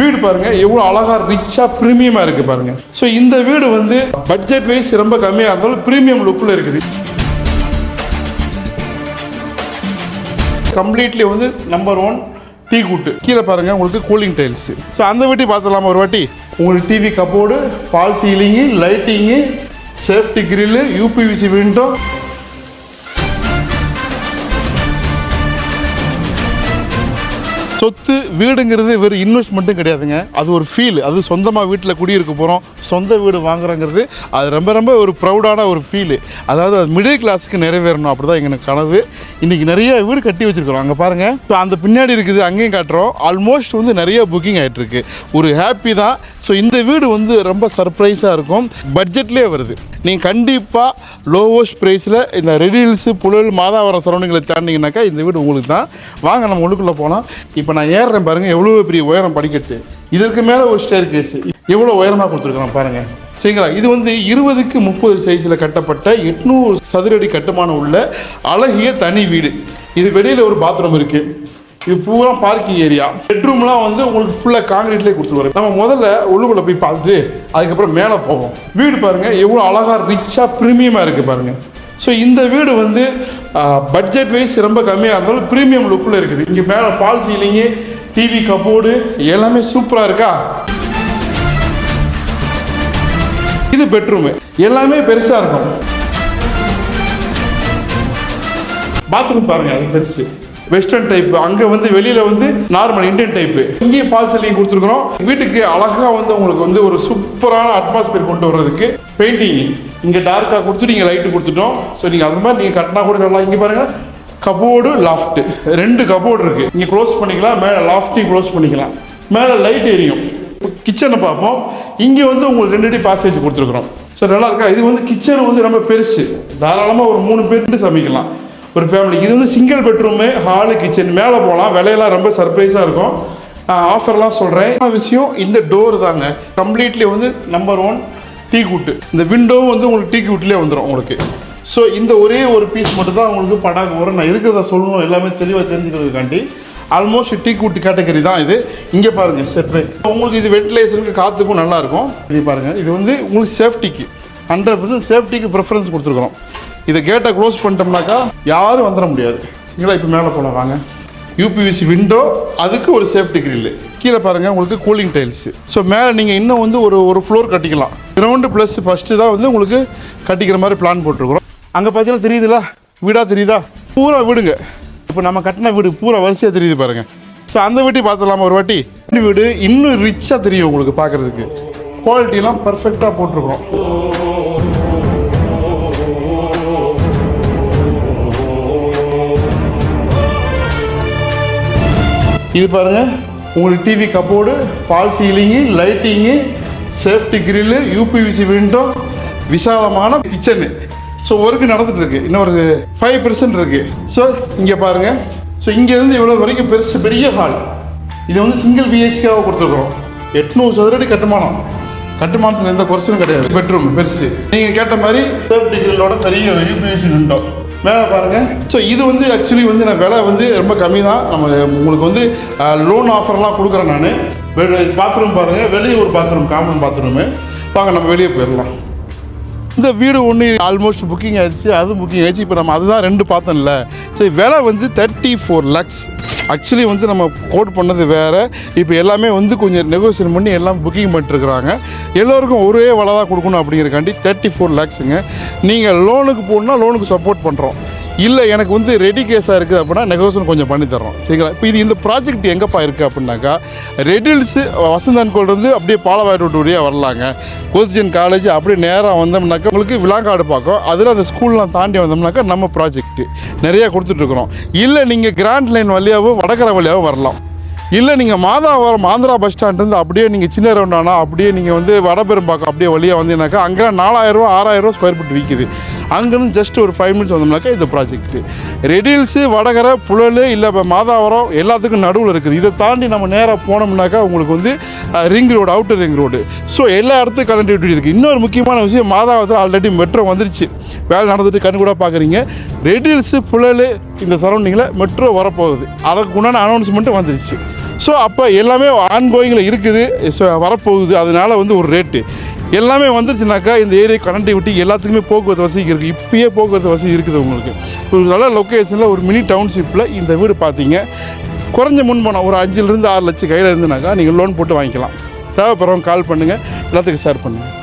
வீடு பாருங்க எவ்வளோ அழகா ரிச்சா ப்ரீமியமா இருக்கு பாருங்க. ஸோ இந்த வீடு வந்து பட்ஜெட் வைஸ் ரொம்ப கம்மியா இருந்தாலும் ப்ரீமியம் லுக்கில் இருக்குது. கம்ப்ளீட்லி வந்து நம்பர் ஒன் டீ கூட்டு. கீழே பாருங்க உங்களுக்கு கூலிங் டைல்ஸ் ஸோ அந்த வாட்டி பார்த்துடலாமா ஒரு வாட்டி? உங்களுக்கு TV cupboard false ceiling lighting safety grill UPVC window சொத்து வீடுங்கிறது வெறும் இன்வெஸ்ட்மெண்ட்டும் கிடையாதுங்க. அது ஒரு ஃபீல் அது சொந்தமாக வீட்டில் குடியிருக்க போகிறோம் சொந்த வீடு வாங்குறோங்கிறது அது ரொம்ப ரொம்ப ஒரு ப்ரௌடான ஒரு ஃபீலு அதாவது அது மிடில் கிளாஸுக்கு நிறைவேறணும். அப்படி தான் எங்களுக்கு கனவு. இன்றைக்கி நிறைய வீடு கட்டி வச்சுருக்கிறோம். அங்கே பாருங்கள் ஸோ அந்த பின்னாடி இருக்குது அங்கேயும் காட்டுறோம். ஆல்மோஸ்ட் வந்து நிறைய புக்கிங் ஆகிட்டுருக்கு ஒரு ஹாப்பி தான். ஸோ இந்த வீடு வந்து ரொம்ப சர்ப்ரைஸாக இருக்கும். பட்ஜெட்லேயே வருது. நீங்கள் கண்டிப்பாக லோவஸ்ட் ப்ரைஸில் இந்த ரெடியில்ஸு புழல் மாதாவரம் சரௌண்டிங்களை தாண்டிங்கனாக்கா இந்த வீடு உங்களுக்கு தான். வாங்க நம்ம உள்ளுக்குள்ளே போனால் இப்போ நான் ஏறுறேன் பாருங்கள் எவ்வளோ பெரிய உயரம் படிக்கட்டு. இதற்கு மேலே ஒரு ஸ்டேர் கேஸு எவ்வளோ உயரமாக கொடுத்துருக்குறோம் பாருங்கள் சரிங்களா? இது வந்து இருபதுக்கு முப்பது சைஸில் கட்டப்பட்ட எட்நூறு சதுரடி கட்டுமானம் உள்ள அழகிய தனி வீடு. இது வெளியில் ஒரு பாத்ரூம் இருக்குது இது பூரா பார்க்கிங் ஏரியா பெட்ரூம்லாம் வந்து உங்களுக்கு ஃபுல்லாக காங்கிரீட்லேயே கொடுத்துருவாரு. நம்ம முதல்ல உள்ளுக்குள்ளே போய் பார்த்துட்டு அதுக்கப்புறம் மேலே போவோம். வீடு பாருங்கள் எவ்வளோ அழகாக ரிச்சாக ப்ரீமியமாக இருக்குது பாருங்கள் ஸோ இந்த வீடு வந்து பட்ஜெட் வைஸ் ரொம்ப கம்மியாக இருந்தாலும் ப்ரீமியம் லுக்கில் இருக்குது. இங்கே மேலே ஃபால் சீலிங்கு டிவி கப்போர்டு எல்லாமே சூப்பராக இருக்கா? இது பெட்ரூமு எல்லாமே பெருசாக இருக்கும். பாத்ரூம் பாருங்க அது பெருசு. வெஸ்டர்ன் டைப் அங்க வந்து வெளியில வந்து நார்மல் இந்தியன் டைப் இங்கேயும் ஃபால்ஸ் எல்லையும் கொடுத்துருக்குறோம். வீட்டுக்கு அழகா வந்து உங்களுக்கு வந்து ஒரு சூப்பரான அட்மாஸ்பியர் கொண்டு வர்றதுக்கு பெயிண்டிங் இங்க டார்க்கா கொடுத்துட்டு இங்க லைட் கொடுத்துட்டோம். ஸோ நீங்க அது மாதிரி நீங்க கட்டினா கூட நல்லா இங்க பாருங்க. கபோர்டு லாஃப்ட் ரெண்டு கபோர்டு இருக்கு. இங்கே க்ளோஸ் பண்ணிக்கலாம். மேலே லாஃப்டையும் க்ளோஸ் பண்ணிக்கலாம். மேலே லைட் எரியும். கிச்சனை பார்ப்போம். இங்கே வந்து உங்களுக்கு ரெண்டு அடி பாசேஜ் கொடுத்துருக்குறோம். ஸோ நல்லா இருக்கா? இது வந்து கிச்சன் வந்து ரொம்ப பெருசு. தாராளமாக ஒரு மூணு பேர்ட்டு சமைக்கலாம். ஒரு ஃபேமிலி இது வந்து சிங்கிள் பெட்ரூமு ஹாலு கிச்சன் மேலே போகலாம் விலையெல்லாம் ரொம்ப சர்ப்ரைஸாக இருக்கும். ஆஃபர்லாம் சொல்கிறேன் விஷயம் இந்த டோர் தாங்க. கம்ப்ளீட்லி வந்து நம்பர் ஒன் டீ கூட்டு. இந்த விண்டோவும் வந்து உங்களுக்கு டீ கூட்டிலே வந்துடும் உங்களுக்கு. ஸோ இந்த ஒரே ஒரு பீஸ் மட்டும் தான் உங்களுக்கு படாக வரும். நான் இருக்கிறத சொல்லணும். எல்லாமே தெளிவாக தெரிஞ்சுக்கிறதுக்காண்டி. ஆல்மோஸ்ட் டீ கூட்டு கேட்டகரி தான் இது. இங்கே பாருங்கள் செட்ரு உங்களுக்கு இது வென்டிலேஷனுக்கு காற்றுக்கும் நல்லாயிருக்கும் இது பாருங்கள் இது வந்து உங்களுக்கு சேஃப்டிக்கு ஹண்ட்ரட் பர்சன்ட் சேஃப்டிக்கு ப்ரிஃபரன்ஸ் கொடுத்துருக்குறோம். இதை கேட்டை க்ளோஸ் பண்ணிட்டோம்னாக்கா யாரும் வந்துட முடியாது. சரிங்களா இப்போ மேலே போகலாம் வாங்க. யூபிவிசி விண்டோ அதுக்கு ஒரு சேஃப்டி கிரில் கீழே பாருங்கள் உங்களுக்கு கூலிங் டைல்ஸு ஸோ மேலே நீங்கள் இன்னும் வந்து ஒரு ஒரு ஃப்ளோர் கட்டிக்கலாம். கிரவுண்டு ப்ளஸ் ஃபஸ்ட்டு தான் வந்து உங்களுக்கு கட்டிக்கிற மாதிரி பிளான் போட்டிருக்கிறோம். அங்கே பார்த்தீங்கன்னா தெரியுதுல? வீடாக தெரியுதா? பூரா வீடுங்க. இப்போ நம்ம கட்டின வீடு பூரா வரிசையாக தெரியுது பாருங்கள் ஸோ அந்த வீட்டையும் பார்த்துடலாமா ஒரு வாட்டி? வீடு இன்னும் ரிச்சாக தெரியும் உங்களுக்கு பார்க்குறதுக்கு குவாலிட்டிலாம் பர்ஃபெக்டாக போட்டிருக்கிறோம். இது பாருங்கள் உங்களுக்கு TV cupboard false ceiling lighting safety grill UPVC window விசாலமான கிச்சனு ஸோ ஒர்க்கு நடந்துட்டுருக்கு. இன்னொரு ஃபைவ் பெர்சன்ட் இருக்குது ஸோ இங்கே பாருங்கள் ஸோ இங்கேருந்து இவ்வளோ வரைக்கும் பெருசு பெரிய ஹால் இது வந்து சிங்கிள் பிஹெச்கேவாக கொடுத்துருக்குறோம். எட்நூறு சதுரடி கட்டுமானம். கட்டுமானத்தில் எந்த குறைச்சலும் கிடையாது. பெட்ரூம் பெருசு. நீங்கள் கேட்ட மாதிரி சேஃப்டி கிரில்லோட பெரிய யூபிவிசி விண்டோ மேலே பாருங்கள் ஸோ இது வந்து ஆக்சுவலி வந்து நான் விலை வந்து ரொம்ப கம்மி தான் நம்ம உங்களுக்கு வந்து லோன் ஆஃபர்லாம் கொடுக்குறேன் நான். பாத்ரூம் பாருங்கள் வெளியே ஒரு பாத்ரூம் காமன் பாத்ரூமு வாங்க நம்ம வெளியே போயிடலாம். இந்த வீடு ஒன்று ஆல்மோஸ்ட் புக்கிங் ஆகிடுச்சு அதுவும் புக்கிங் ஆகிடுச்சு இப்போ நம்ம அதுதான் ரெண்டு பார்த்தோம்ல. சரி விலை வந்து தேர்ட்டி ஃபோர் லேக்ஸ் ஆக்சுவலி வந்து நம்ம கோட் பண்ணது வேறு. இப்போ எல்லாமே வந்து கொஞ்சம் நெகோசியேட் பண்ணி எல்லாம் புக்கிங் பண்ணிட்டுருக்குறாங்க. எல்லோருக்கும் ஒரே வலை தான் கொடுக்கணும் அப்படிங்கிறக்காண்டி தேர்ட்டி ஃபோர் லேக்ஸுங்க நீங்கள் லோனுக்கு போகணுன்னா லோனுக்கு சப்போர்ட் பண்ணுறோம் இல்லை எனக்கு வந்து ரெடி கேஸாக இருக்குது அப்படின்னா நெகோசியேஷன் கொஞ்சம் பண்ணித்தரோம் சரிங்களா? இப்போ இது இந்த ப்ராஜெக்ட் எங்கேப்பா இருக்குது அப்படின்னாக்கா ரெடில்ஸு வசந்தன் இருந்து அப்படியே பாலவாய் ரோடு வழியாக வரலாங்க. கோதிஜன் காலேஜ் அப்படியே நேராக வந்தோம்னாக்கா உங்களுக்கு விலாங்காடு பார்க்கும் அதில் அந்த ஸ்கூல்லாம் தாண்டி வந்தோம்னாக்கா நம்ம ப்ராஜெக்ட்டு நிறையா கொடுத்துட்ருக்குறோம் இல்லை நீங்கள் கிராண்ட் லைன் வழியாகவும் வடகரை வழியாகவும் வரலாம். இல்லை நீங்கள் மாதாவரம் ஆந்திரா பஸ் ஸ்டாண்ட்லேருந்து அப்படியே நீங்கள் சின்ன ரவுண்டானா அப்படியே நீங்கள் வந்து வடபெரும்பாக்கம் அப்படியே வழியாக வந்தீங்கன்னாக்கா அங்கே நாலாயிரரூவா ஆறாயிரரூவா ஸ்கொயர் ஃபீட் விற்கிது அங்கேருந்து ஜஸ்ட் ஒரு ஃபைவ் மினிட்ஸ் வந்தோம்னாக்கா இந்த ப்ராஜெக்ட்டு ரெடில்ஸு வடகரை புழல் இல்லை இப்போ மாதாவரம் எல்லாத்துக்கும் நடுவில் இருக்குது. இதை தாண்டி நம்ம நேராக போனோம்னாக்கா உங்களுக்கு வந்து ring road outer ring road so எல்லா இடத்துக்கும் கனெக்டிவிட்டி இருக்குது இன்னொரு முக்கியமான விஷயம் மாதாவரத்தில் ஆல்ரெடி மெட்ரோ வந்துருச்சு. வேலை நடந்துட்டு கண்ணு கூட பார்க்குறீங்க. ரெடில்ஸு புழல் இந்த சரௌண்டிங்கில் மெட்ரோ வரப்போகுது. அதுக்கு உண்டான அனௌன்ஸ்மெண்ட்டும் வந்துருச்சு. ஸோ அப்போ எல்லாமே ஆன்கோயிங்கில் இருக்குது. ஸோ வரப்போகுது. அதனால வந்து ஒரு ரேட்டு எல்லாமே வந்துருச்சுனாக்கா இந்த ஏரியா கனெக்டிவிட்டி எல்லாத்துக்குமே போக்குவரத்து வசதி இருக்குது இப்பயே போக்குவரத்து வசதி இருக்குது உங்களுக்கு. ஒரு நல்ல லொக்கேஷனில் ஒரு மினி டவுன்ஷிப்பில் இந்த வீடு பார்த்தீங்க குறைஞ்ச முன்பணம் ஒரு அஞ்சுலேருந்து ஆறு லட்சம் கையில் இருந்துனாக்கா நீங்கள் லோன் போட்டு வாங்கிக்கலாம். தேவைப்படுறவங்க கால் பண்ணுங்கள் எல்லாத்துக்கும் ஷேர் பண்ணுங்கள்